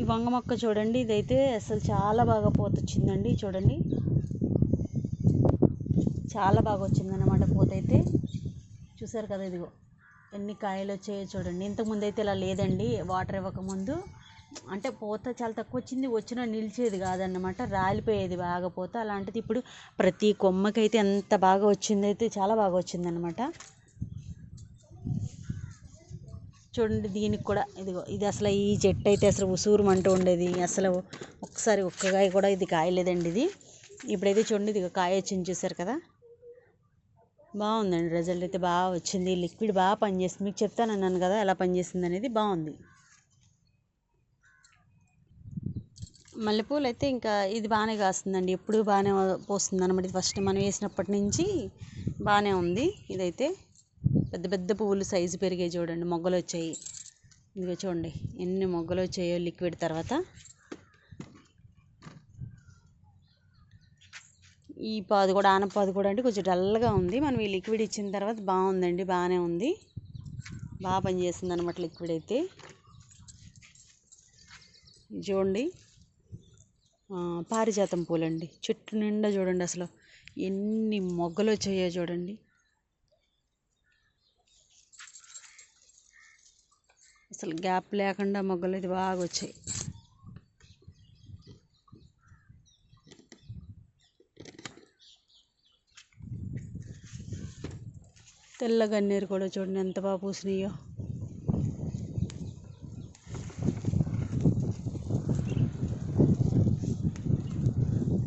ఈ వంగ మొక్క చూడండి ఇదైతే అసలు చాలా బాగా పూత వచ్చిందండి చూడండి. చాలా బాగా వచ్చిందన్నమాట పూత అయితే చూసారు కదా ఇదిగో ఎన్ని కాయలు వచ్చాయో చూడండి. ఇంతకుముందు అయితే ఇలా లేదండి వాటర్ ఇవ్వకముందు. అంటే పూత చాలా తక్కువ వచ్చింది వచ్చినా నిలిచేది కాదన్నమాట రాలిపోయేది బాగా పూత. అలాంటిది ఇప్పుడు ప్రతి కొమ్మకైతే ఎంత బాగా వచ్చిందైతే చాలా బాగా వచ్చిందనమాట చూడండి దీనికి కూడా ఇదిగో ఇది అసలు ఈ చెట్టు అయితే అసలు ఉసూరుమంటూ ఉండేది. అసలు ఒక్కసారి ఒక్కగాయ కూడా ఇది కాయలేదండి ఇది. ఇప్పుడైతే చూడండి ఇది కాయ వచ్చింది చూసారు కదా? బాగుందండి రిజల్ట్ అయితే బాగా వచ్చింది. లిక్విడ్ బాగా పనిచేస్తుంది మీకు చెప్తాను అన్నాను కదా ఎలా పనిచేసింది అనేది బాగుంది. మల్లెపూలు అయితే ఇంకా ఇది బాగానే కాస్తుందండి. ఎప్పుడు బాగానే పోస్తుంది అనమాట ఇది ఫస్ట్ మనం వేసినప్పటి నుంచి బాగానే ఉంది ఇదైతే. పెద్ద పెద్ద పువ్వులు సైజు పెరిగాయి చూడండి మొగ్గలు వచ్చాయి ఇదిగో చూడండి ఎన్ని మొగ్గలు వచ్చాయో లిక్విడ్ తర్వాత. ఈ పాదు కూడా ఆనపాదు కూడా అంటే కొంచెం డల్గా ఉంది. మనం ఈ లిక్విడ్ ఇచ్చిన తర్వాత బాగుందండి బాగానే ఉంది. బాగా పనిచేస్తుంది అనమాట లిక్విడ్ అయితే చూడండి పారిజాతం పూలండి. చెట్టు నిండా చూడండి అసలు ఎన్ని మొగ్గలు వచ్చాయో చూడండి. అసలు గ్యాప్ లేకుండా మొగ్గలు అయితే బాగా వచ్చాయి. తెల్ల గన్నేరు కూడా చూడండి ఎంత బాగా పూసినాయో.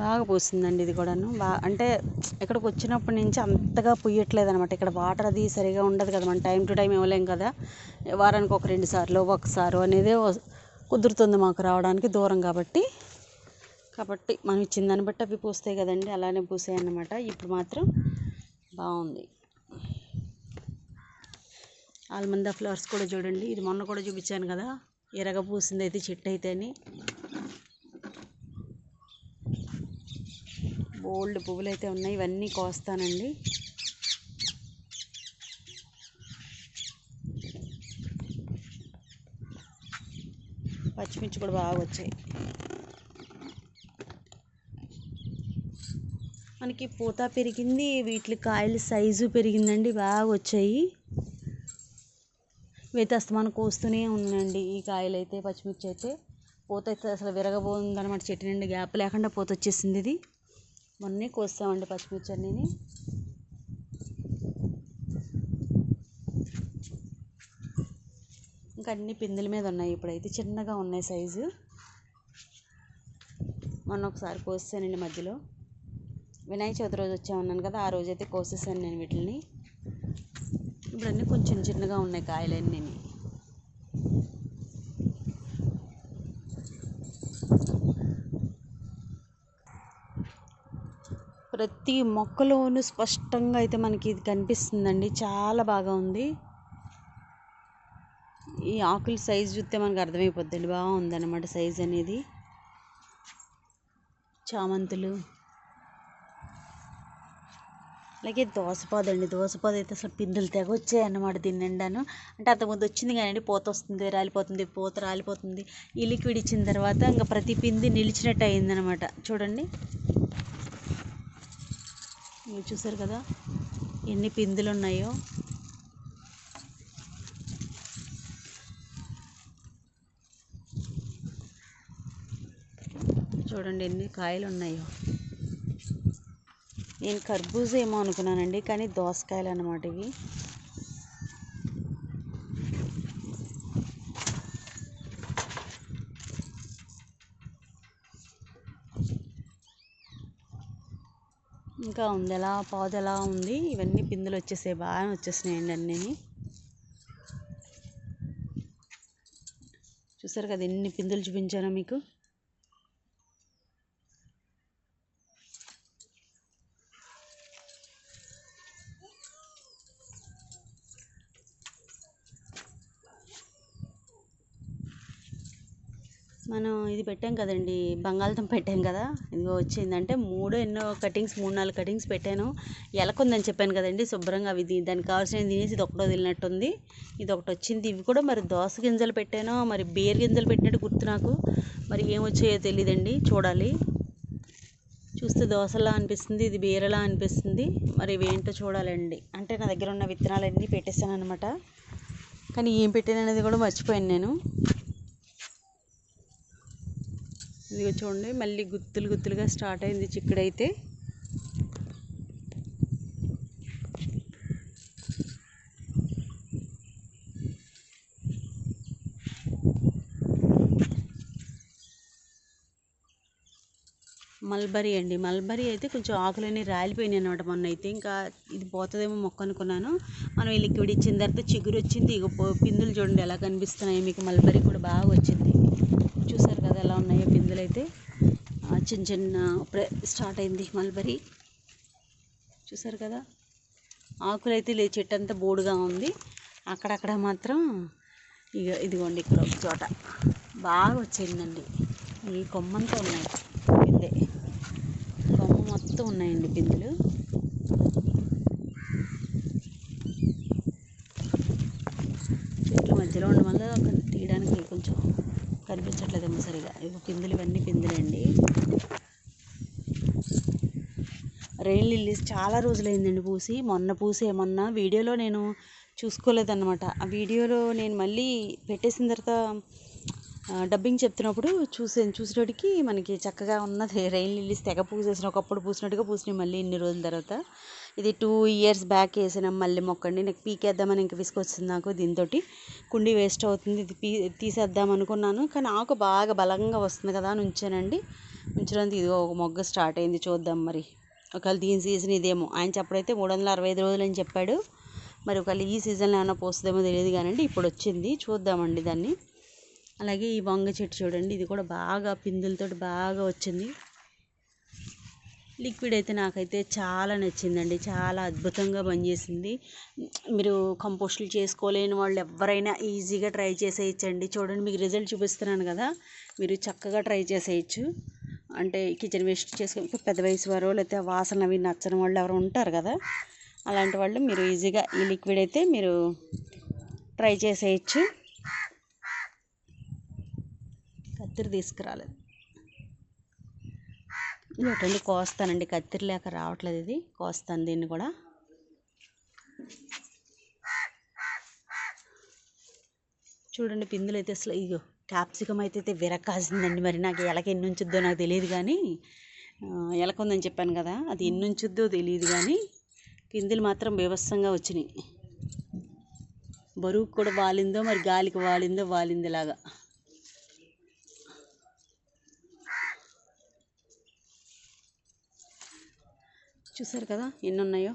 బాగా పూసిందండి ఇది కూడాను. బా అంటే ఇక్కడికి వచ్చినప్పటి నుంచి అంతగా పుయ్యట్లేదు అనమాట ఇక్కడ వాటర్ అది సరిగా ఉండదు కదా మనం టైం టు టైం ఇవ్వలేం కదా. వారానికి ఒక రెండు సార్లు ఒకసారి అనేది కుదురుతుంది మాకు రావడానికి దూరం కాబట్టి. కాబట్టి మనం ఇచ్చిన దాన్ని బట్టి అవి పూస్తాయి కదండి అలానే పూసాయి అన్నమాట ఇప్పుడు మాత్రం బాగుంది. ఆల్మందా ఫ్లవర్స్ కూడా చూడండి. ఇది మొన్న కూడా చూపించాను కదా ఎరగ పూసింది అయితే చెట్టు అయితే అని. బోల్డ్ పువ్వులు అయితే ఉన్నాయి ఇవన్నీ కోస్తానండి. పచ్చిమిర్చి కూడా బాగా వచ్చాయి. మనకి పూత పెరిగింది వీటి కాయలు సైజు పెరిగిందండి బాగా వచ్చాయి. ఇవైతే అస్తమానం కోస్తూనే ఉందండి ఈ కాయలు అయితే పచ్చిమిర్చి అయితే. పూత అయితే అసలు విరగబోందనమాట చెట్టు నుండి గ్యాప్ లేకుండా పూత వచ్చేసింది ఇది. మొన్నే కోస్తామండి పచ్చిమిర్చి అన్నీ ఇంకా అన్ని పిందెల మీద ఉన్నాయి ఇప్పుడైతే. చిన్నగా ఉన్నాయి సైజు. మొన్న ఒకసారి కోసేసానండి మధ్యలో. వినాయక చవితి రోజు వచ్చామన్నాను కదా ఆ రోజు అయితే కోసేసాను నేను వీటిని ఇప్పుడు అన్నీ కొంచెం చిన్నగా ఉన్నాయి కాయలన్నీ. ప్రతి మొక్కలోనూ స్పష్టంగా అయితే మనకి ఇది కనిపిస్తుందండి. చాలా బాగా ఉంది. ఈ ఆకుల సైజు చూస్తే మనకు అర్థమైపోద్దండి. బాగుంది అనమాట సైజ్ అనేది. చామంతులు. అలాగే దోసపాదు అండి దోసపాదు అయితే అసలు పిందులు తెగ వచ్చాయన్నమాట దీని నిండాను అంటే అంతకుముందు వచ్చింది కానీ పూత వస్తుంది రాలిపోతుంది పూత రాలిపోతుంది. ఈ లిక్విడ్ ఇచ్చిన తర్వాత ఇంకా ప్రతి పింది నిలిచినట్టు అయిందనమాట చూడండి. చూసారు కదా ఎన్ని పిందులు ఉన్నాయో చూడండి ఎన్ని కాయలు ఉన్నాయో నేను కర్బూజ ఏమో అనుకున్నానండి కానీ దోసకాయలు అన్నమాట ఇవి. ఇంకా ఉంది ఎలా పాదు ఎలా ఉంది? ఇవన్నీ పిందులు వచ్చేసాయి బాగా వచ్చేసినాయండి అన్నీ చూసారు కదా ఎన్ని పిందులు చూపించానో మీకు? మనం ఇది పెట్టాం కదండి బంగాళదుంప పెట్టాం కదా. ఇదిగో వచ్చిందంటే మూడు ఎన్నో కటింగ్స్ మూడు నాలుగు కటింగ్స్ పెట్టాను. ఎలకుందని చెప్పాను కదండి శుభ్రంగా అవి దానికి కావాల్సిన తినేసి ఇది ఒకటో తిన్నట్టుంది. ఇది ఒకటి వచ్చింది. ఇవి కూడా మరి దోస గింజలు పెట్టానో మరి బేర్ గింజలు పెట్టినట్టు గుర్తు నాకు. మరి ఏమొచ్చాయో తెలియదండి చూడాలి. చూస్తే దోశలా అనిపిస్తుంది ఇది బీరలా అనిపిస్తుంది. మరి ఇవేంటో చూడాలండి. అంటే నా దగ్గర ఉన్న విత్తనాలన్నీ పెట్టేశాను అనమాట కానీ ఏం పెట్టాను అనేది కూడా మర్చిపోయాను నేను. ఇదిగో చూడండి మళ్ళీ గుత్తులు గుత్తులుగా స్టార్ట్ అయింది చిక్కుడైతే. మల్బరీ అండి మల్బరీ అయితే కొంచెం ఆకులన్నీ రాలిపోయినాయి అనమాట మొన్న అయితే. ఇంకా ఇది పోతుందేమో మొక్క అనుకున్నాను. మనం ఈ లిక్విడ్ ఇచ్చిన తర్వాత చిగురు వచ్చింది ఇక పిందులు చూడండి ఎలా కనిపిస్తున్నాయి మీకు మల్బరీ కూడా బాగా వచ్చింది. చూసారు? చూసారు ఎలా ఉన్నాయో పిందులు అయితే చిన్న చిన్న స్టార్ట్ అయింది మల్బరీ. చూసారు కదా? ఆకులైతే లే చెట్టు అంతా బోడుగా ఉంది. అక్కడక్కడ మాత్రం ఇక ఇదిగోండి ఇక్కడ ఒక చోట. బాగా వచ్చిందండి. ఈ కొమ్మంతా ఉన్నాయి. పిందే కొమ్మ మొత్తం ఉన్నాయండి పిందులు చెట్ల మధ్యలో ఉండడం వల్ల ఒక తీయడానికి కొంచెం కనిపించట్లేదేమో సరిగా. ఇవి పిందులు ఇవన్నీ పిందులండి. రెయిన్ లిల్లీస్ చాలా రోజులైందండి పూసి. మొన్న పూసే మొన్న వీడియోలో నేను చూసుకోలేదన్నమాట. ఆ వీడియోలో నేను మళ్ళీ పెట్టేసిన తర్వాత డబ్బింగ్ చెప్తున్నప్పుడు చూసాను చూసేటోడికి మనకి చక్కగా ఉన్నది. రెయిన్ లిల్లీస్ తెగ పూసేసిన ఒకప్పుడు పూసినట్టుగా పూసినాయి మళ్ళీ ఇన్ని రోజుల తర్వాత. ఇది టూ ఇయర్స్ బ్యాక్ వేసిన మళ్ళీ మొక్కండి. నాకు పీకేద్దామని ఇంక విసుకొచ్చింది నాకు దీంతో కుండీ వేస్ట్ అవుతుంది ఇది పీ తీసేద్దాం అనుకున్నాను. కానీ ఆకు బాగా బలంగా వస్తుంది కదా అని ఉంచానండి. ఉంచడానికి ఇది ఒక మొగ్గ స్టార్ట్ అయింది చూద్దాం మరి. ఒకవేళ దీని సీజన్ ఇదేమో. ఆయన చెప్పడైతే మూడు వందల అరవై ఐదు రోజులు అని చెప్పాడు. మరి ఒకవేళ ఈ సీజన్లో ఏమైనా పోస్తుందేమో తెలియదు కానండి ఇప్పుడు వచ్చింది. చూద్దామండి దాన్ని. అలాగే ఈ వంగ చెట్టు చూడండి ఇది కూడా బాగా పిందులతోటి బాగా వచ్చింది. లిక్విడ్ అయితే నాకైతే చాలా నచ్చిందండి. చాలా అద్భుతంగా పనిచేసింది. మీరు కంపోస్టులు చేసుకోలేని వాళ్ళు ఎవరైనా ఈజీగా ట్రై చేసేయచ్చండి. చూడండి మీకు రిజల్ట్ చూపిస్తున్నాను కదా. మీరు చక్కగా ట్రై చేసేయచ్చు. అంటే కిచెన్ వేస్ట్ చేసుకుని పెద్ద వయసు వారు లేకపోతే వాసన అవి నచ్చని వాళ్ళు ఎవరు ఉంటారు కదా. అలాంటి వాళ్ళు మీరు ఈజీగా ఈ లిక్విడ్ అయితే మీరు ట్రై చేసేయచ్చు. కత్తిరి తీసుకురాలేదు. చూడండి కోస్తానండి. కత్తిరి లేక రావట్లేదు ఇది. కోస్తాను దీన్ని కూడా. చూడండి పిందులు అయితే అసలు ఇగో క్యాప్సికం అయితే అయితే విరక్కాసిందండి. మరి నాకు ఎలక ఎన్ని ఉంచుద్దో నాకు తెలియదు కానీ ఎలక ఉందని చెప్పాను కదా అది ఎన్ని ఉంచుద్దో తెలియదు కానీ పిందులు మాత్రం బీభత్సంగా వచ్చినాయి. బరువుకు కూడా వాలిందో మరి గాలికి వాలిందో వాలింది చూసారు కదా ఎన్ని ఉన్నాయో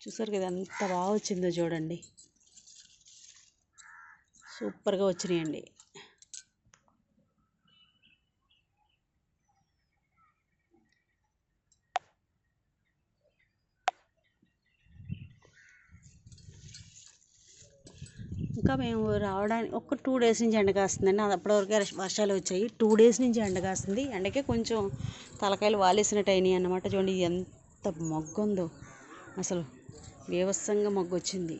చూసారు కదా ఎంత బాగా వచ్చిందో చూడండి. సూపర్గా వచ్చినాయండి. ఇంకా మేము రావడానికి ఒక టూ డేస్ నుంచి ఎండ కాస్తుందండి. అది అప్పటివరకు వర్షాలు వచ్చాయి. టూ డేస్ నుంచి ఎండ కాస్తుంది. ఎండకే కొంచెం తలకాయలు వాలేసినట్టు అయినాయి అన్నమాట. చూడండి ఇది ఎంత మొగ్గు ఉందో అసలు వ్యవస్థంగా మొగ్గు వచ్చింది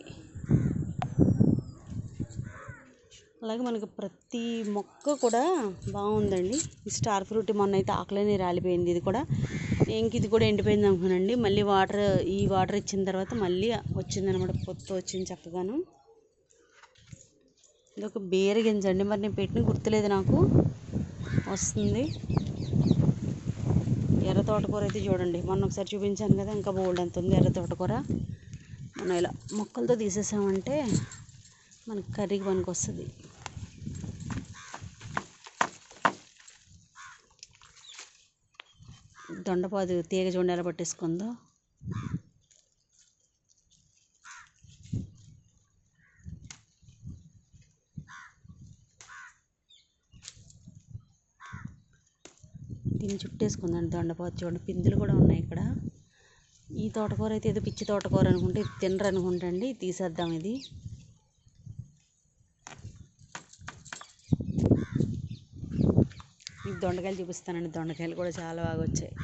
అలాగే మనకు ప్రతి మొక్క కూడా బాగుందండి. ఈ స్టార్ ఫ్రూట్ మొన్న అయితే ఆకులని రాలిపోయింది. ఇది కూడా ఇంక ఇది కూడా ఎండిపోయింది అనుకున్నానండి. మళ్ళీ వాటర్ ఈ వాటర్ ఇచ్చిన తర్వాత మళ్ళీ వచ్చిందనమాట పొత్తు వచ్చింది చక్కగాను ఇది ఒక బీర గింజ అండి. మరి నేను పెట్టిన గుర్తులేదు నాకు. వస్తుంది. ఎర్ర తోటకూర అయితే చూడండి. మొన్న ఒకసారి చూపించాను కదా ఇంకా బోల్డ్ అంత ఉంది ఎర్ర తోటకూర. మనం ఇలా మొక్కలతో తీసేసామంటే మనకి కర్రీకి పనికి వస్తుంది దొండపాదు తీగ చూడండి ఎలా పట్టేసుకుందో దీన్ని చుట్టేసుకుందండి దొండపాదు చూడండి. పిందులు కూడా ఉన్నాయి ఇక్కడ. ఈ తోటకూర అయితే ఏదో పిచ్చి తోటకూర అనుకుంటే ఇది తినరు తీసేద్దాం ఇది. మీకు దొండకాయలు చూపిస్తానండి. దొండకాయలు కూడా చాలా బాగా వచ్చాయి.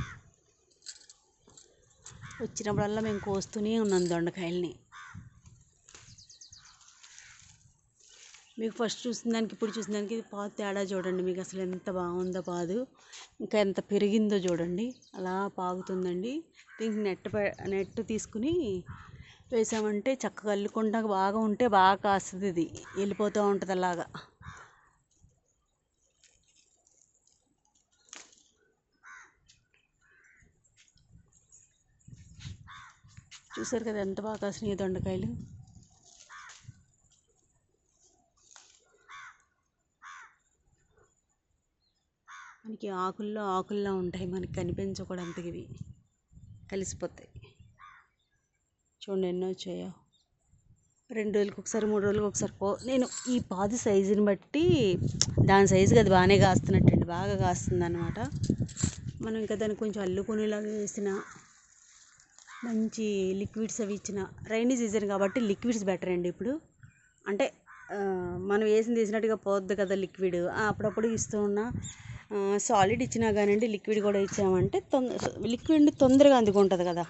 వచ్చినప్పుడల్లా మేము కోస్తూనే ఉన్నాం దొండకాయల్ని. మీకు ఫస్ట్ చూసిన దానికి ఇప్పుడు చూసిన దానికి పాదు తేడా చూడండి మీకు అసలు ఎంత బాగుందో పాదు. ఇంకా ఎంత పెరిగిందో చూడండి. అలా పాగుతుందండి. దీనికి నెట్ నెట్ తీసుకుని వేసామంటే చక్కగా అల్లుకుండా బాగా ఉంటే బాగా కాస్తుంది ఇది. వెళ్ళిపోతూ ఉంటుంది అలాగా. చూసారు కదా ఎంత బాగా కాసినాయి దొండకాయలు? మనకి ఆకుల్లో ఆకుల్లో ఉంటాయి. మనకి కనిపించకూడదు అంతగా ఇవి. కలిసిపోతాయి. చూడండి ఎన్నో వచ్చాయో. రెండు రోజులకి ఒకసారి మూడు రోజులకి ఒకసారి పో నేను ఈ పాది సైజుని బట్టి దాని సైజుకి అది బాగానే కాస్తున్నట్టండి. బాగా కాస్తుంది అనమాట మనం ఇంకా దాన్ని కొంచెం అల్లుకునేలాగా వేసిన మంచి లిక్విడ్స్ అవి ఇచ్చిన రైనీ సీజన్ కాబట్టి లిక్విడ్స్ బెటర్ అండి ఇప్పుడు. అంటే మనం వేసింది వేసినట్టుగా పోద్ది కదా లిక్విడ్. అప్పుడప్పుడు ఇస్తూ ఉన్నా సాలిడ్ ఇచ్చినా కానివ్వండి లిక్విడ్ కూడా ఇచ్చామంటే తొందర లిక్విడ్ తొందరగా అందుకుంటుంది కదా.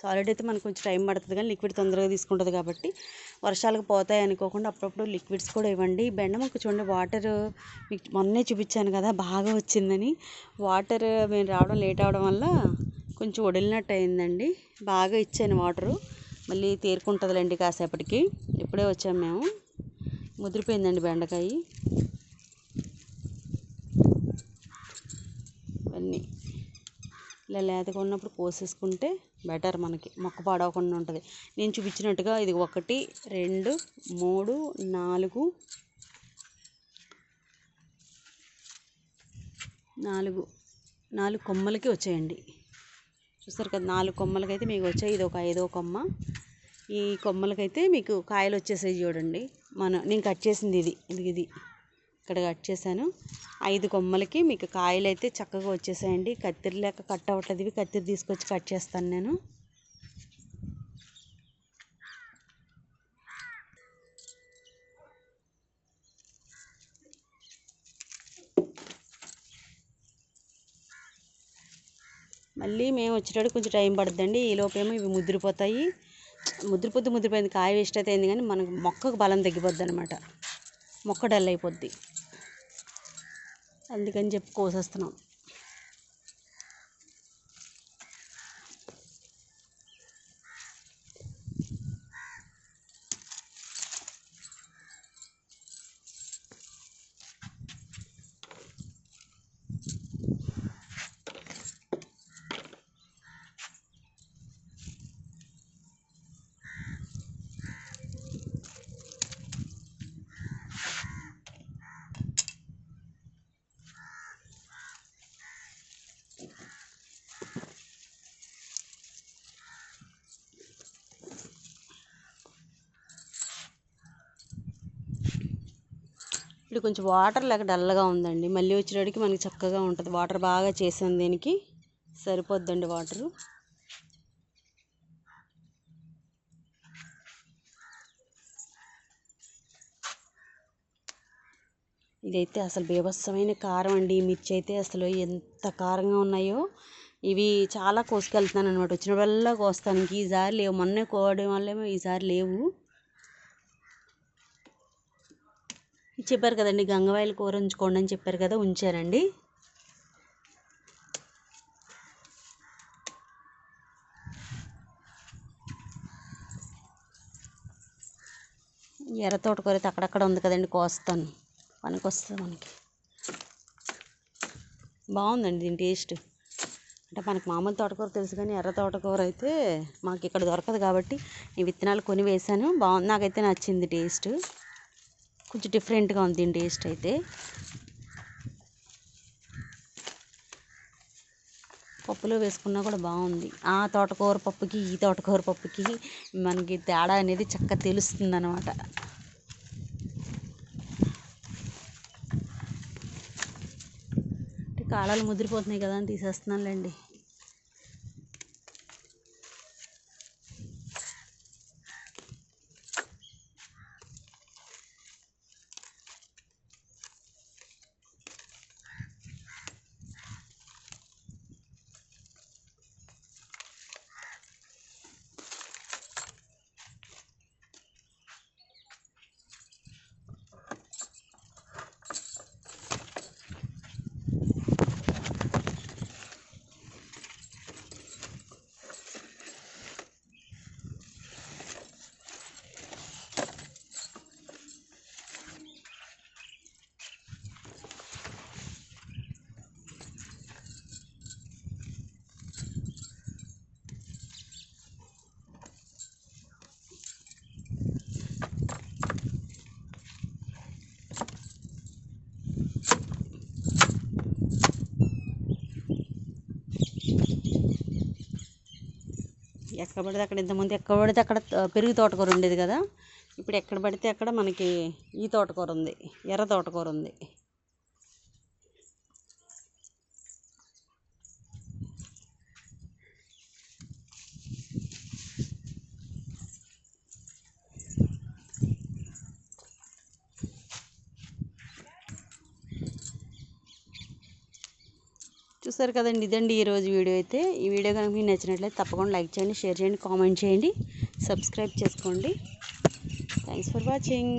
సాలిడ్ అయితే మనకు కొంచెం టైం పడుతుంది కానీ లిక్విడ్ తొందరగా తీసుకుంటుంది కాబట్టి వర్షాలకు పోతాయి అనుకోకుండా అప్పుడప్పుడు లిక్విడ్స్ కూడా ఇవ్వండి. బెండ మొక్క చూడండి వాటర్ మీకు మొన్నే చూపించాను కదా బాగా వచ్చిందని. వాటర్ మేము రావడం లేట్ అవడం వల్ల కొంచెం వడిలినట్టు అయిందండి. బాగా ఇచ్చాను వాటరు మళ్ళీ తేరుకుంటుందిలేండి కాసేపటికి. ఇప్పుడే వచ్చాము మేము. ముదిరిపోయిందండి బెండకాయ ఇవన్నీ ఇలా లేతగా ఉన్నప్పుడు కోసేసుకుంటే బెటర్ మనకి. మొక్క పాడవకుండా ఉంటుంది. నేను చూపించినట్టుగా ఇది ఒకటి రెండు మూడు నాలుగు నాలుగు నాలుగు కొమ్మలకి వచ్చాయండి. చూస్తారు కదా నాలుగు కొమ్మలకైతే మీకు వచ్చాయి. ఇది ఒక ఐదో కొమ్మ. ఈ కొమ్మలకైతే మీకు కాయలు వచ్చేసాయి చూడండి. మన నేను కట్ చేసింది ఇది. ఇది ఇది. ఇక్కడ కట్ చేశాను. ఐదు కొమ్మలకి మీకు కాయలు అయితే చక్కగా వచ్చేసాయండి. కత్తిరి లేక కట్ అవ్వట్లేదు ఇవి కత్తిరి తీసుకొచ్చి కట్ చేస్తాను నేను. మళ్ళీ మేము వచ్చేటప్పుడు కొంచెం టైం పడుతుందండి ఈ లోపేమో ఇవి ముద్రిపోతాయి. ముద్రిపోతే ముద్రిపోయింది. కాయ వేస్ట్ అయితే అయింది కానీ మనకు మొక్కకు బలం తగ్గిపోద్ది అనమాట మొక్క డల్ అయిపోద్ది. అందుకని చెప్పి కోసేస్తున్నాం. ఇప్పుడు కొంచెం వాటర్ లేక డల్గా ఉందండి. మళ్ళీ వచ్చేటడికి మనకి చక్కగా ఉంటుంది. వాటర్ బాగా చేసాను దీనికి. సరిపోద్దండి వాటరు. ఇదైతే అసలు బీభత్సమైన కారం అండి. మిర్చి అయితే అసలు ఎంత కారంగా ఉన్నాయో. ఇవి చాలా కోసుకెళ్తున్నాను అనమాట వచ్చినప్పుడల్లా కోస్తాను. ఇంక ఈసారి లేవు. మొన్నే కోవడం వల్లేమో ఈసారి లేవు ఇది చెప్పారు కదండి గంగవాయిల కూర ఉంచుకోండి అని చెప్పారు కదా ఉంచారండి. ఎర్ర తోటకూర అయితే అక్కడక్కడ ఉంది కదండి కోస్తాను. పనికి వస్తుంది మనకి. బాగుందండి దీని టేస్ట్. అంటే మనకి మామూలు తోటకూర తెలుసు కానీ ఎర్ర తోటకూర అయితే మాకు ఇక్కడ దొరకదు కాబట్టి నేను విత్తనాలు కొని వేశాను. బాగుంది నాకైతే నచ్చింది టేస్ట్. కొంచెం డిఫరెంట్గా ఉంది టేస్ట్ అయితే. పప్పులో వేసుకున్నా కూడా బాగుంది. ఆ తోటకూర పప్పుకి ఈ తోటకూర పప్పుకి మనకి తేడా అనేది చక్కగా తెలుస్తుంది అనమాట కాలాలు ముదిరిపోతున్నాయి కదా అని తీసేస్తున్నానులేండి. ఎక్కడ పడితే అక్కడ ఇంతకుముందు ఎక్కడ పడితే అక్కడ పెరుగు తోటకూర ఉండేది కదా. ఇప్పుడు ఎక్కడ పడితే అక్కడ మనకి ఈ తోటకూర ఉంది ఎర్ర తోటకూర ఉంది. చూసారు కదండి ఇదండి ఈరోజు వీడియో అయితే. ఈ వీడియో కనుక మీకు నచ్చినట్లయితే తప్పకుండా లైక్ చేయండి షేర్ చేయండి కామెంట్ చేయండి సబ్స్క్రైబ్ చేసుకోండి. Thanks for watching